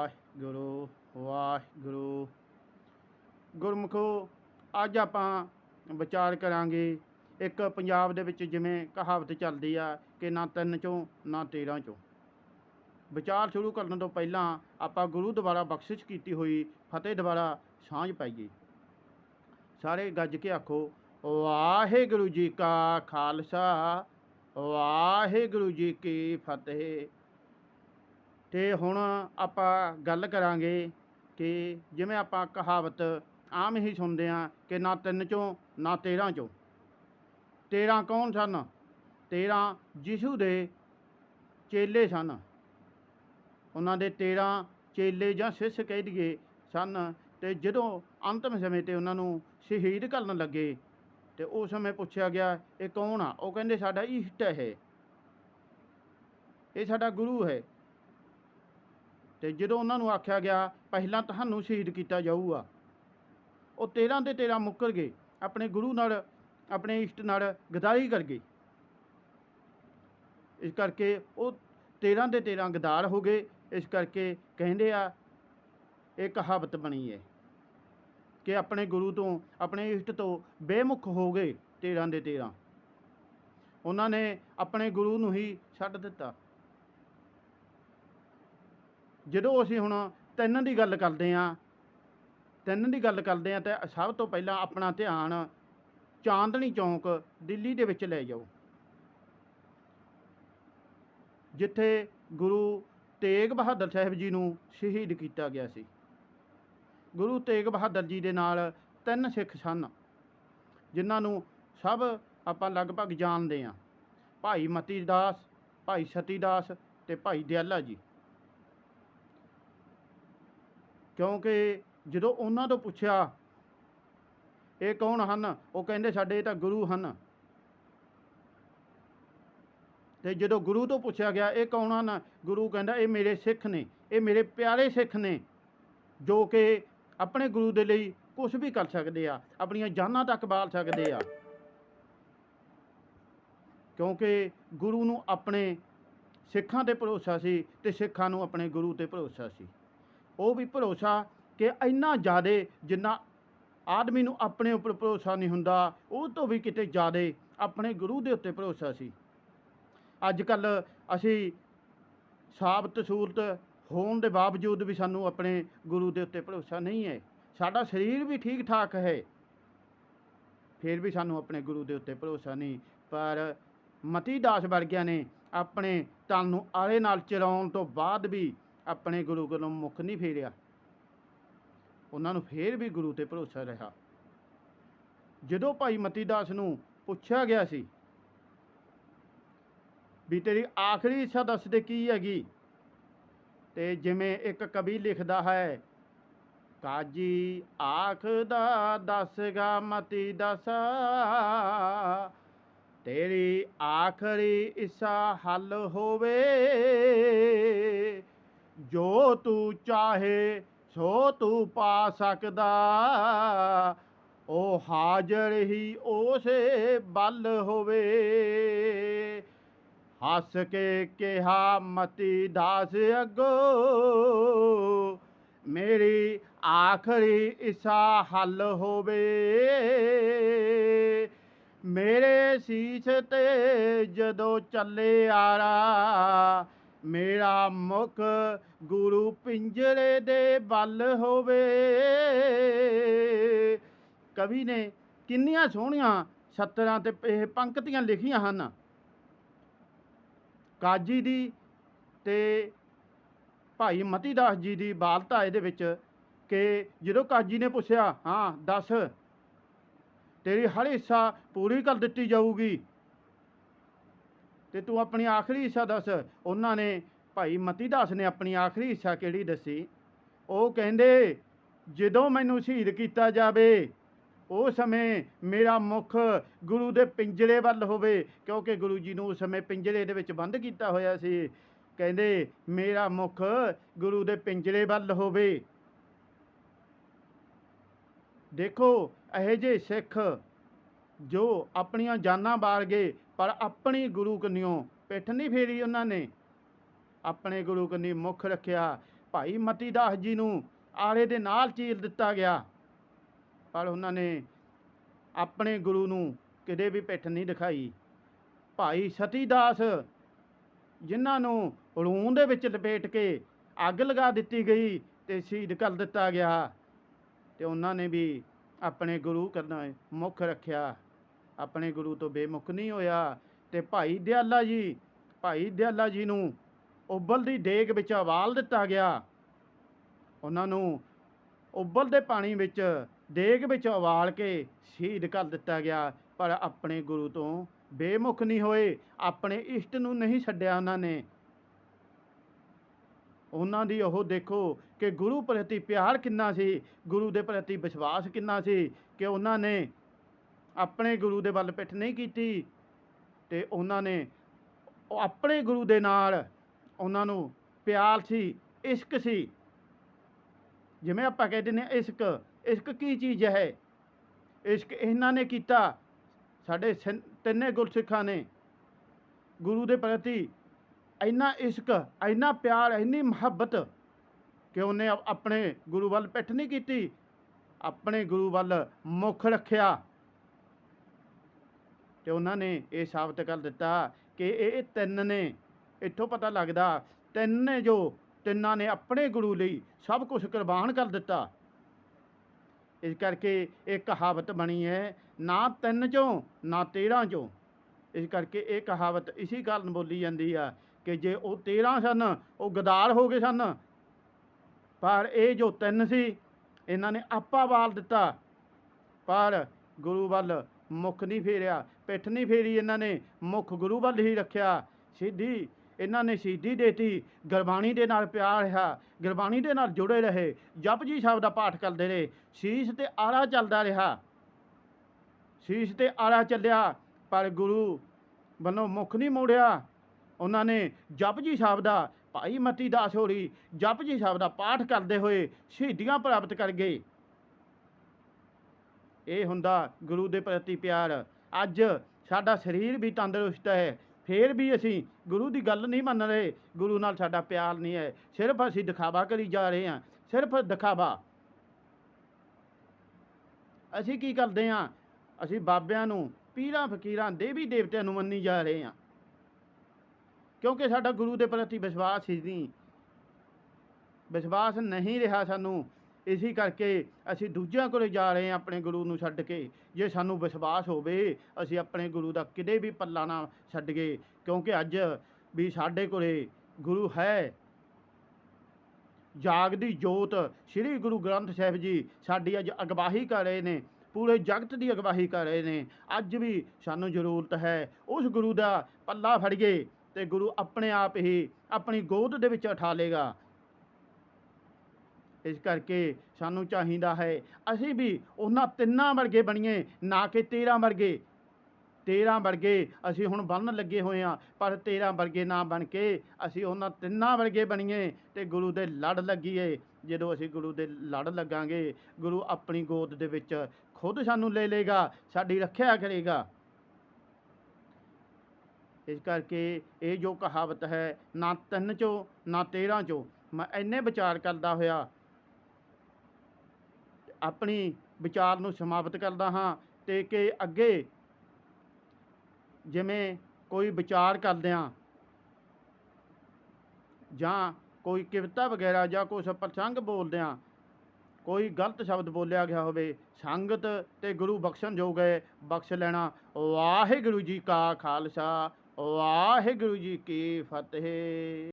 ਵਾਹਿਗੁਰੂ ਵਾਹਿਗੁਰੂ। ਗੁਰਮੁਖੋ, ਅੱਜ ਆਪਾਂ ਵਿਚਾਰ ਕਰਾਂਗੇ ਇੱਕ ਪੰਜਾਬ ਦੇ ਵਿੱਚ ਜਿਵੇਂ ਕਹਾਵਤ ਚੱਲਦੀ ਆ ਕਿ ਨਾ ਤਿੰਨ ਚੋਂ, ਨਾ 13 ਚੋਂ। ਵਿਚਾਰ ਸ਼ੁਰੂ ਕਰਨ ਤੋਂ ਪਹਿਲਾਂ ਆਪਾਂ ਗੁਰੂ ਦੁਆਰਾ ਬਖਸ਼ਿਸ਼ ਕੀਤੀ ਹੋਈ ਫਤਿਹ ਦੁਆਰਾ ਸਾਂਝ ਪਾਈਏ। ਸਾਰੇ ਗੱਜ ਕੇ ਆਖੋ, ਵਾਹਿਗੁਰੂ ਜੀ ਕਾ ਖਾਲਸਾ, ਵਾਹਿਗੁਰੂ ਜੀ ਕੀ ਫਤਿਹ। ਅਤੇ ਹੁਣ ਆਪਾਂ ਗੱਲ ਕਰਾਂਗੇ ਕਿ ਜਿਵੇਂ ਆਪਾਂ ਕਹਾਵਤ ਆਮ ਹੀ ਸੁਣਦੇ ਹਾਂ ਕਿ ਨਾ ਤਿੰਨ ਚੋਂ, ਨਾ 13 ਚੋਂ। 13 ਕੌਣ ਸਨ? 13 ਯਿਸੂ ਦੇ ਚੇਲੇ ਸਨ। ਉਹਨਾਂ ਦੇ 13 ਚੇਲੇ ਜਾਂ ਸਿੱਖ ਕਹਿ ਦਈਏ ਸਨ ਤੇ ਜਦੋਂ ਅੰਤਮ ਸਮੇਂ ਤੇ ਉਹਨਾਂ ਨੂੰ ਸ਼ਹੀਦ ਕਰਨ ਲੱਗੇ ਤੇ ਉਸ ਸਮੇਂ ਪੁੱਛਿਆ ਗਿਆ, ਇਹ ਕੌਣ ਆ? ਉਹ ਕਹਿੰਦੇ, ਸਾਡਾ ਇਸ਼ਟ ਹੈ। ਇਹ ਸਾਡਾ ਗੁਰੂ ਹੈ। ਤੇ ਜਦੋਂ ਉਹਨਾਂ ਨੂੰ ਆਖਿਆ ਗਿਆ, ਪਹਿਲਾਂ ਤੁਹਾਨੂੰ ਸ਼ਹੀਦ ਕੀਤਾ ਜਾਊਗਾ। ਉਹ 13 ਦੇ 13 ਮੁੱਕਰ ਗਏ, ਆਪਣੇ ਗੁਰੂ ਨਾਲ, ਆਪਣੇ ਇਸ਼ਟ ਨਾਲ ਗਦਾਰੀ ਕਰ ਗਏ। ਇਸ ਕਰਕੇ ਉਹ 13 ਦੇ 13 ਗਦਾਰ ਹੋ ਗਏ। ਇਸ ਕਰਕੇ ਕਹਿੰਦੇ ਆ, ਇਹ ਕਹਾਵਤ ਬਣੀ ਹੈ ਕਿ ਆਪਣੇ ਗੁਰੂ ਤੋਂ, ਆਪਣੇ ਇਸ਼ਟ ਤੋਂ ਬੇਮੁਖ ਹੋ ਗਏ 13 ਦੇ 13 ਉਹਨਾਂ ਨੇ ਆਪਣੇ ਗੁਰੂ ਨੂੰ ਹੀ ਛੱਡ ਦਿੱਤਾ। ਜਦੋਂ ਅਸੀਂ ਹੁਣ ਤਿੰਨ ਦੀ ਗੱਲ ਕਰਦੇ ਹਾਂ, ਤਿੰਨ ਦੀ ਗੱਲ ਕਰਦੇ ਹਾਂ, ਤਾਂ ਸਭ ਤੋਂ ਪਹਿਲਾਂ ਆਪਣਾ ਧਿਆਨ ਚਾਂਦਨੀ ਚੌਂਕ ਦਿੱਲੀ ਦੇ ਵਿੱਚ ਲੈ ਜਾਓ। ਜਿੱਥੇ ਗੁਰੂ ਤੇਗ ਬਹਾਦਰ ਸਾਹਿਬ ਜੀ ਨੂੰ ਸ਼ਹੀਦ ਕੀਤਾ ਗਿਆ ਸੀ। ਗੁਰੂ ਤੇਗ ਬਹਾਦਰ ਜੀ ਦੇ ਨਾਲ ਤਿੰਨ ਸਿੱਖ ਸਨ, ਜਿਨ੍ਹਾਂ ਨੂੰ ਸਭ ਆਪਾਂ ਲਗਭਗ ਜਾਣਦੇ ਹਾਂ। ਭਾਈ ਮਤੀ ਦਾਸ, ਭਾਈ ਸਤੀ ਦਾਸ ਤੇ ਭਾਈ ਦਿਆਲਾ ਜੀ। ਕਿਉਂਕਿ ਜਦੋਂ ਉਹਨਾਂ ਤੋਂ ਪੁੱਛਿਆ, ਇਹ ਕੌਣ ਹਨ? ਉਹ ਕਹਿੰਦੇ ਸਾਡੇ ਤਾਂ ਗੁਰੂ ਹਨ। ਤੇ ਜਦੋਂ ਗੁਰੂ ਤੋਂ ਪੁੱਛਿਆ ਗਿਆ, ਇਹ ਕੌਣ ਹਨ? ਗੁਰੂ ਕਹਿੰਦਾ, ਇਹ ਮੇਰੇ ਸਿੱਖ ਨੇ, ਇਹ ਮੇਰੇ ਪਿਆਰੇ ਸਿੱਖ ਨੇ, ਜੋ ਕਿ ਆਪਣੇ ਗੁਰੂ ਦੇ ਲਈ ਕੁਝ ਵੀ ਕਰ ਸਕਦੇ ਆ, ਆਪਣੀਆਂ ਜਾਨਾਂ ਤੱਕ ਬਾਲ ਸਕਦੇ ਆ। ਕਿਉਂਕਿ ਗੁਰੂ ਨੂੰ ਆਪਣੇ ਸਿੱਖਾਂ ਤੇ ਭਰੋਸਾ ਸੀ ਤੇ ਸਿੱਖਾਂ ਨੂੰ ਆਪਣੇ ਗੁਰੂ ਤੇ ਭਰੋਸਾ ਸੀ। ਉਹ ਵੀ ਭਰੋਸਾ ਕਿ ਇੰਨਾ ਜ਼ਿਆਦਾ ਜਿੰਨਾ ਆਦਮੀ ਨੂੰ ਆਪਣੇ ਉੱਪਰ ਭਰੋਸਾ ਨਹੀਂ ਹੁੰਦਾ, ਉਹ ਤੋਂ ਵੀ ਕਿਤੇ ਜ਼ਿਆਦਾ ਆਪਣੇ ਗੁਰੂ ਦੇ ਉੱਤੇ ਭਰੋਸਾ ਸੀ। ਅੱਜ ਕੱਲ ਅਸੀਂ ਸਾਬਤ ਸੂਰਤ ਹੋਣ ਦੇ ਬਾਵਜੂਦ ਵੀ ਸਾਨੂੰ ਆਪਣੇ ਗੁਰੂ ਦੇ ਉੱਤੇ ਭਰੋਸਾ ਨਹੀਂ ਹੈ। ਸਾਡਾ ਸਰੀਰ ਵੀ ਠੀਕ ਠਾਕ ਹੈ। ਫਿਰ ਵੀ ਸਾਨੂੰ ਆਪਣੇ ਗੁਰੂ ਦੇ ਉੱਤੇ ਭਰੋਸਾ ਨਹੀਂ। ਪਰ ਮਤੀ ਦਾਸ ਵਰਗਿਆਂ ਨੇ ਆਪਣੇ ਤਨ ਨੂੰ ਆਲੇ ਨਾਲ ਚਲਾਉਣ ਤੋਂ ਬਾਅਦ ਵੀ ਆਪਣੇ ਗੁਰੂ ਕੋਲੋਂ ਮੁੱਖ ਨਹੀਂ ਫੇਰਿਆ। ਉਹਨਾਂ ਨੂੰ ਫੇਰ ਵੀ ਗੁਰੂ ਤੇ ਭਰੋਸਾ ਰਿਹਾ। ਜਦੋਂ ਭਾਈ ਮਤੀ ਦਾਸ ਨੂੰ ਪੁੱਛਿਆ ਗਿਆ ਸੀ ਵੀ ਤੇਰੀ ਆਖਰੀ ਇੱਛਾ ਦੱਸ ਦੇ ਕੀ ਹੈਗੀ? ਤੇ ਜਿਵੇਂ ਇੱਕ ਕਵੀ ਲਿਖਦਾ ਹੈ, ਕਾਜੀ ਆਖਦਾ ਦੱਸਗਾ ਮਤੀ ਦਸਾ, ਤੇਰੀ ਆਖਰੀ ਇੱਛਾ ਹੱਲ ਹੋਵੇ। ਜੋ ਤੂੰ ਚਾਹੇ, ਸੋ ਤੂੰ ਪਾ ਸਕਦਾ। ਉਹ ਹਾਜ਼ਰ ਹੀ ਉਸੇ ਬਲ ਹੋਵੇ। ਹੱਸ ਕੇ ਕਿਹਾ, ਮਤੀ ਦਾਸ ਅੱਗੋ, ਮੇਰੀ ਆਖਰੀ ਇੱਛਾ ਹੱਲ ਹੋਵੇ। ਮੇਰੇ ਸੀਸ ਤੇ ਜਦੋਂ ਚੱਲੇ ਆਰਾ ਮੇਰਾ ਮੁਖ ਗੁਰੂ ਪਿੰਜਰੇ ਦੇ ਬਲ ਹੋਵੇ। ਕਵੀ ਨੇ ਕਿੰਨੀਆਂ ਸੋਹਣੀਆਂ ਸੱਤਰਾਂ ਤੇ ਇਹ ਪੰਕਤੀਆਂ ਲਿਖੀਆਂ ਹਨ। ਕਾਜੀ ਦੀ ਤੇ ਭਾਈ ਮਤੀ ਦਾਸ ਜੀ ਦੀ ਬਾਲਤਾ ਇਹਦੇ ਵਿੱਚ ਕਿ ਜਦੋਂ ਕਾਜੀ ਨੇ ਪੁੱਛਿਆ, ਹਾਂ, ਦੱਸ, ਤੇਰੀ ਹਰ ਹਿੱਸਾ ਪੂਰੀ ਕਰ ਦਿੱਤੀ ਜਾਊਗੀ। ਤੇ ਤੂੰ ਆਪਣੀ ਆਖਰੀ ਇੱਛਾ ਦੱਸ। ਉਹਨਾਂ ਨੇ ਭਾਈ ਮਤੀ ਦਾਸ ਨੇ ਆਪਣੀ ਆਖਰੀ ਇੱਛਾ ਕਿਹੜੀ ਦੱਸੀ? ਉਹ ਕਹਿੰਦੇ, ਜਦੋਂ ਮੈਨੂੰ ਸ਼ਹੀਦ ਕੀਤਾ ਜਾਵੇ, ਉਹ ਸਮੇਂ ਮੇਰਾ ਮੁਖ ਗੁਰੂ ਦੇ ਪਿੰਜਰੇ ਵੱਲ ਹੋਵੇ, ਕਿਉਂਕਿ ਗੁਰੂ ਜੀ ਨੂੰ ਉਸ ਸਮੇਂ ਪਿੰਜਰੇ ਦੇ ਵਿੱਚ ਬੰਦ ਕੀਤਾ ਹੋਇਆ ਸੀ। ਕਹਿੰਦੇ, ਮੇਰਾ ਮੁਖ ਗੁਰੂ ਦੇ ਪਿੰਜਰੇ ਵੱਲ ਹੋਵੇ। ਦੇਖੋ, ਇਹ ਜੇ ਸਿੱਖ ਜੋ ਆਪਣੀਆਂ ਜਾਨਾਂ ਬਾਰ ਗਏ, ਪਰ ਆਪਣੀ ਗੁਰੂ ਕੰਨਿਓ ਪਿੱਠ ਨਹੀਂ ਫੇਰੀ ਉਹਨਾਂ ਨੇ। ਆਪਣੇ ਗੁਰੂ ਕੰਨੀ ਮੁੱਖ ਰੱਖਿਆ, ਭਾਈ ਮਤੀ ਦਾਸ ਜੀ ਨੂੰ ਆਲੇ ਦੇ ਨਾਲ ਚੀਰ ਦਿੱਤਾ ਗਿਆ। ਪਰ ਉਹਨਾਂ ਨੇ ਆਪਣੇ ਗੁਰੂ ਨੂੰ ਕਿਤੇ ਵੀ ਪਿੱਠ ਨਹੀਂ ਦਿਖਾਈ। ਭਾਈ ਸਤੀ ਦਾਸ ਜਿਨ੍ਹਾਂ ਨੂੰ ਰੂੰ ਦੇ ਵਿੱਚ ਲਪੇਟ ਕੇ ਅੱਗ ਲਗਾ ਦਿੱਤੀ ਗਈ ਤੇ ਸ਼ਹੀਦ ਕਰ ਦਿੱਤਾ ਗਿਆ, ਤੇ ਉਹਨਾਂ ਨੇ ਵੀ ਆਪਣੇ ਗੁਰੂ ਕਰਨਾ ਮੁੱਖ ਰੱਖਿਆ। ਆਪਣੇ ਗੁਰੂ ਤੋਂ ਬੇਮੁਖ ਨਹੀਂ ਹੋਇਆ ਤੇ ਭਾਈ ਦਿਆਲਾ ਜੀ, ਭਾਈ ਦਿਆਲਾ ਜੀ ਨੂੰ ਉਬਲਦੀ ਡੇਗ ਵਿੱਚ ਉਬਾਲ ਦਿੱਤਾ ਗਿਆ। ਉਹਨਾਂ ਨੂੰ ਉਬਲਦੇ ਪਾਣੀ ਵਿੱਚ ਡੇਗ ਵਿੱਚ ਉਬਾਲ ਕੇ ਸ਼ਹੀਦ ਕਰ ਦਿੱਤਾ ਗਿਆ, ਪਰ ਆਪਣੇ ਗੁਰੂ ਤੋਂ ਬੇਮੁਖ ਨਹੀਂ ਹੋਏ, ਆਪਣੇ ਇਸ਼ਟ ਨੂੰ ਨਹੀਂ ਛੱਡਿਆ ਉਹਨਾਂ ਨੇ। ਉਹਨਾਂ ਦੀ ਉਹ ਦੇਖੋ ਕਿ ਗੁਰੂ ਪ੍ਰਤੀ ਪਿਆਰ ਕਿੰਨਾ ਸੀ, ਗੁਰੂ ਦੇ ਪ੍ਰਤੀ ਵਿਸ਼ਵਾਸ ਕਿੰਨਾ ਸੀ ਕਿ ਉਹਨਾਂ ਨੇ ਆਪਣੇ ਗੁਰੂ ਦੇ ਵੱਲ ਪਿੱਠ ਨਹੀਂ ਕੀਤੀ ਤੇ ਉਹਨਾਂ ਨੇ ਉਹ ਆਪਣੇ ਗੁਰੂ ਦੇ ਨਾਲ ਉਹਨਾਂ ਨੂੰ ਪਿਆਰ ਸੀ, ਇਸ਼ਕ ਸੀ। ਜਿਵੇਂ ਆਪਾਂ ਕਹਿੰਦੇ ਨੇ ਇਸ਼ਕ ਇਸ਼ਕ ਕੀ ਚੀਜ਼ ਹੈ? ਇਸ਼ਕ ਇਹਨਾਂ ਨੇ ਕੀਤਾ, ਸਾਡੇ ਸਿੰ- ਤਿੰਨੇ ਗੁਰਸਿੱਖਾਂ ਨੇ। ਗੁਰੂ ਦੇ ਪ੍ਰਤੀ ਇੰਨਾ ਇਸ਼ਕ, ਇੰਨਾ ਪਿਆਰ, ਇੰਨੀ ਮੁਹੱਬਤ ਕਿ ਉਹਨੇ ਆਪਣੇ ਗੁਰੂ ਵੱਲ ਪਿੱਠ ਨਹੀਂ ਕੀਤੀ, ਆਪਣੇ ਗੁਰੂ ਵੱਲ ਮੁੱਖ ਰੱਖਿਆ। ਤੇ ਉਹਨਾਂ ਨੇ ਇਹ ਸਾਬਤ ਕਰ ਦਿੱਤਾ ਕਿ ਇਹ ਤਿੰਨ ਨੇ। ਇੱਥੋਂ ਪਤਾ ਲੱਗਦਾ ਤਿੰਨ ਨੇ ਜੋ ਤਿੰਨਾਂ ਨੇ ਆਪਣੇ ਗੁਰੂ ਲਈ ਸਭ ਕੁਝ ਕੁਰਬਾਨ ਕਰ ਦਿੱਤਾ। ਇਸ ਕਰਕੇ ਇਹ ਕਹਾਵਤ ਬਣੀ ਹੈ, ਨਾ ਤਿੰਨ ਚੋਂ, ਨਾ 13 ਚੋਂ। ਇਸ ਕਰਕੇ ਇਹ ਕਹਾਵਤ ਇਸੇ ਕਾਰਨ ਬੋਲੀ ਜਾਂਦੀ ਆ ਕਿ ਜੇ ਉਹ 13 ਸਨ, ਉਹ ਗਦਾਰ ਹੋ ਗਏ ਸਨ। ਪਰ ਇਹ ਜੋ ਤਿੰਨ ਸੀ, ਇਹਨਾਂ ਨੇ ਆਪਾ ਵਾਲ ਦਿੱਤਾ। ਪਰ ਗੁਰੂ ਵੱਲ ਮੁੱਖ ਨਹੀਂ ਫੇਰਿਆ, ਪਿੱਠ ਨਹੀਂ ਫੇਰੀ ਇਹਨਾਂ ਨੇ, ਮੁੱਖ ਗੁਰੂ ਵੱਲ ਹੀ ਰੱਖਿਆ। ਸਿੱਧੀ ਇਹਨਾਂ ਨੇ ਸ਼ਹੀਦੀ ਦੇਤੀ, ਗੁਰਬਾਣੀ ਦੇ ਨਾਲ ਪਿਆਰ ਰਿਹਾ, ਗੁਰਬਾਣੀ ਦੇ ਨਾਲ ਜੁੜੇ ਰਹੇ ਜਪਜੀ ਸਾਹਿਬ ਦਾ ਪਾਠ ਕਰਦੇ ਰਹੇ, ਸ਼ੀਸ਼ ਤੇ ਆਰਾ ਚੱਲਦਾ ਰਿਹਾ। ਸ਼ੀਸ਼ ਤੇ ਆਰਾ ਚੱਲਿਆ, ਪਰ ਗੁਰੂ ਵੱਲੋਂ ਮੁਖ ਨਹੀਂ ਮੋੜਿਆ। ਉਹਨਾਂ ਨੇ ਜਪਜੀ ਸਾਹਿਬ ਦਾ, ਭਾਈ ਮਤੀ ਦਾਸ ਹੋਰੀ ਜਪਜੀ ਸਾਹਿਬ ਦਾ ਪਾਠ ਕਰਦੇ ਹੋਏ ਸ਼ਹੀਦੀਆਂ ਪ੍ਰਾਪਤ ਕਰ ਗਏ। ਇਹ ਹੁੰਦਾ ਗੁਰੂ ਦੇ ਪ੍ਰਤੀ ਪਿਆਰ। ਅੱਜ ਸਾਡਾ ਸਰੀਰ ਵੀ ਤੰਦਰੁਸਤ ਹੈ, ਫੇਰ ਵੀ ਅਸੀਂ ਗੁਰੂ ਦੀ ਗੱਲ ਨਹੀਂ ਮੰਨ ਰਹੇ। ਗੁਰੂ ਨਾਲ ਸਾਡਾ ਪਿਆਰ ਨਹੀਂ ਹੈ। ਸਿਰਫ ਅਸੀਂ ਦਿਖਾਵਾ ਕਰੀ ਜਾ ਰਹੇ ਹਾਂ। ਸਿਰਫ ਦਿਖਾਵਾ। ਅਸੀਂ ਕੀ ਕਰਦੇ ਹਾਂ? ਅਸੀਂ ਬਾਬਿਆਂ ਨੂੰ, ਪੀਰਾਂ ਫਕੀਰਾਂ, ਦੇਵੀ ਦੇਵਤਿਆਂ ਨੂੰ ਮੰਨੀ ਜਾ ਰਹੇ ਹਾਂ। ਕਿਉਂਕਿ ਸਾਡਾ ਗੁਰੂ ਦੇ ਪ੍ਰਤੀ ਵਿਸ਼ਵਾਸ ਹੀ ਨਹੀਂ। ਵਿਸ਼ਵਾਸ ਨਹੀਂ ਰਿਹਾ ਸਾਨੂੰ। ਇਸੇ ਕਰਕੇ ਅਸੀਂ ਦੂਜਿਆਂ ਕੋਲੇ ਜਾ ਰਹੇ ਹਾਂ ਆਪਣੇ ਗੁਰੂ ਨੂੰ ਛੱਡ ਕੇ। ਜੇ ਸਾਨੂੰ ਵਿਸ਼ਵਾਸ ਹੋਵੇ, ਅਸੀਂ ਆਪਣੇ ਗੁਰੂ ਦਾ ਕਿਤੇ ਵੀ ਪੱਲਾ ਨਾ ਛੱਡ ਗਏ ਕਿਉਂਕਿ ਅੱਜ ਵੀ ਸਾਡੇ ਕੋਲੇ ਗੁਰੂ ਹੈ। ਜਾਗਦੀ ਜੋਤ, ਸ੍ਰੀ ਗੁਰੂ ਗ੍ਰੰਥ ਸਾਹਿਬ ਜੀ ਸਾਡੀ ਅੱਜ ਅਗਵਾਹੀ ਕਰ ਰਹੇ ਨੇ, ਪੂਰੇ ਜਗਤ ਦੀ ਅਗਵਾਹੀ ਕਰ ਰਹੇ ਨੇ। ਅੱਜ ਵੀ ਸਾਨੂੰ ਜ਼ਰੂਰਤ ਹੈ, ਉਸ ਗੁਰੂ ਦਾ ਪੱਲਾ ਫੜੀਏ ਤੇ ਗੁਰੂ ਆਪਣੇ ਆਪ ਹੀ ਆਪਣੀ ਗੋਦ ਦੇ ਵਿੱਚ ਉਠਾ ਲੇਗਾ ਇਸ ਕਰਕੇ ਸਾਨੂੰ ਚਾਹੀਦਾ ਹੈ। ਅਸੀਂ ਵੀ ਉਹਨਾਂ ਤਿੰਨਾਂ ਵਰਗੇ ਬਣੀਏ, ਨਾ ਕਿ 13 ਵਰਗੇ। 13 ਵਰਗੇ ਅਸੀਂ ਹੁਣ ਬਣਨ ਲੱਗੇ ਹੋਏ ਆ ਪਰ 13 ਵਰਗੇ ਨਾ ਬਣ ਕੇ ਅਸੀਂ ਉਹਨਾਂ ਤਿੰਨਾਂ ਵਰਗੇ ਬਣੀਏ ਤੇ ਗੁਰੂ ਦੇ ਲੜ ਲੱਗੀਏ। ਜਦੋਂ ਅਸੀਂ ਗੁਰੂ ਦੇ ਲੜ ਲੱਗਾਂਗੇ, ਗੁਰੂ ਆਪਣੀ ਗੋਦ ਦੇ ਵਿੱਚ ਖੁਦ ਸਾਨੂੰ ਲੈ ਲੇਗਾ ਸਾਡੀ ਰੱਖਿਆ ਕਰੇਗਾ। ਇਸ ਕਰਕੇ ਇਹ ਜੋ ਕਹਾਵਤ ਹੈ, ਨਾ ਤਿੰਨ ਚੋਂ, ਨਾ 13 ਚੋਂ, ਮੈਂ ਇੰਨੇ ਵਿਚਾਰ ਕਰਦਾ ਹੋਇਆ ਆਪਣੀ ਵਿਚਾਰ ਨੂੰ ਸਮਾਪਤ ਕਰਦਾ ਹਾਂ ਤੇ ਕਿ ਅੱਗੇ ਜਿਵੇਂ ਕੋਈ ਵਿਚਾਰ ਕਰਦਿਆਂ ਜਾਂ ਕੋਈ ਕਵਿਤਾ ਵਗੈਰਾ ਜਾਂ ਕੁਛ ਪ੍ਰਸੰਗ ਬੋਲਦਿਆਂ ਕੋਈ ਗਲਤ ਸ਼ਬਦ ਬੋਲਿਆ ਗਿਆ ਹੋਵੇ, ਸੰਗਤ ਤੇ ਗੁਰੂ ਬਖਸ਼ਣ ਜੋ ਗਏ ਬਖਸ਼ ਲੈਣਾ। ਵਾਹਿਗੁਰੂ ਜੀ ਕਾ ਖਾਲਸਾ, ਵਾਹਿਗੁਰੂ ਜੀ ਕੀ ਫਤਿਹ।